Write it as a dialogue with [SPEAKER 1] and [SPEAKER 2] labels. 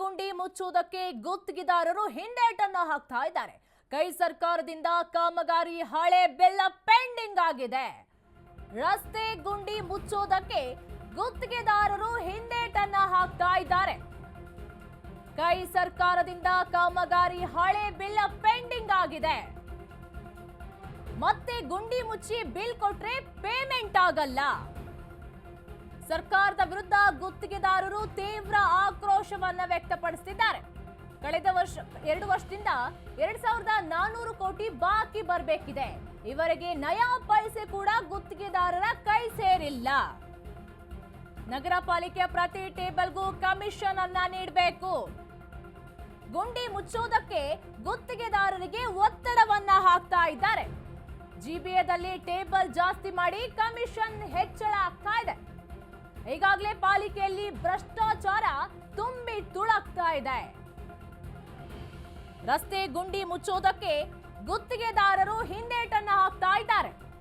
[SPEAKER 1] ಗುಂಡಿ ಮುಚ್ಚುವುದಕ್ಕೆ ಗುತ್ತಿಗೆದಾರರು ಹಿಂದೇಟನ್ನು ಹಾಕ್ತಾ ಇದ್ದಾರೆ. ಕೈ ಸರ್ಕಾರದಿಂದ ಕಾಮಗಾರಿ ಹಳೆ ಬೆಲ್ಲ ಪೆಂಡಿಂಗ್ ಆಗಿದೆ. ರಸ್ತೆ ಗುಂಡಿ ಮುಚ್ಚೋದಕ್ಕೆ ಗುತ್ತಿಗೆದಾರರು ಹಿಂದೇಟನ್ನ ಹಾಕ್ತಾ ಇದ್ದಾರೆ. ಕೈ ಸರ್ಕಾರದಿಂದ ಕಾಮಗಾರಿ ಹಳೆ ಬಿಲ್ ಪೆಂಡಿಂಗ್ ಆಗಿದೆ. ಮತ್ತೆ ಗುಂಡಿ ಮುಚ್ಚಿ ಬಿಲ್ ಕೊಟ್ರೆ ಪೇಮೆಂಟ್ ಆಗಲ್ಲ. ಸರ್ಕಾರದ ವಿರುದ್ಧ ಗುತ್ತಿಗೆದಾರರು ತೀವ್ರ ಆಕ್ರೋಶವನ್ನ ವ್ಯಕ್ತಪಡಿಸುತ್ತಿದ್ದಾರೆ ಕಳೆದ ವರ್ಷ, ಎರಡು ವರ್ಷದಿಂದ ಎರಡ್ ಸಾವಿರದ ನಾನೂರು ಕೋಟಿ ಬಾಕಿ ಬರಬೇಕಿದೆ. ಇವರಿಗೆ ನಯಾ ಪೈಸೆ ಕೂಡ ಗುತ್ತಿಗೆದಾರರ ಕೈ ಸೇರಿಲ್ಲ. ನಗರ ಪಾಲಿಕೆ ಪ್ರತಿ ಟೇಬಲ್ಗೂ ಕಮಿಷನ್ ಅನ್ನ ನೀಡಬೇಕು. ಗುಂಡಿ ಮುಚ್ಚೋದಕ್ಕೆ ಗುತ್ತಿಗೆದಾರರಿಗೆ ಒತ್ತಡವನ್ನ ಹಾಕ್ತಾ ಇದ್ದಾರೆ. ಜಿಬಿಎದಲ್ಲಿ ಟೇಬಲ್ ಜಾಸ್ತಿ ಮಾಡಿ ಕಮಿಷನ್ ಹೆಚ್ಚಳ ಆಗ್ತಾ ಈಗಾಗಲೇ ಪಾಲಿಕೆಯಲ್ಲಿ ಭ್ರಷ್ಟಾಚಾರ ತುಂಬಿ ತುಳಕ್ತಾ ಇದೆ. ರಸ್ತೆ ಗುಂಡಿ ಮುಚ್ಚೋದಕ್ಕೆ ಗುತ್ತಿಗೆದಾರರು ಇದ್ದಾರೆ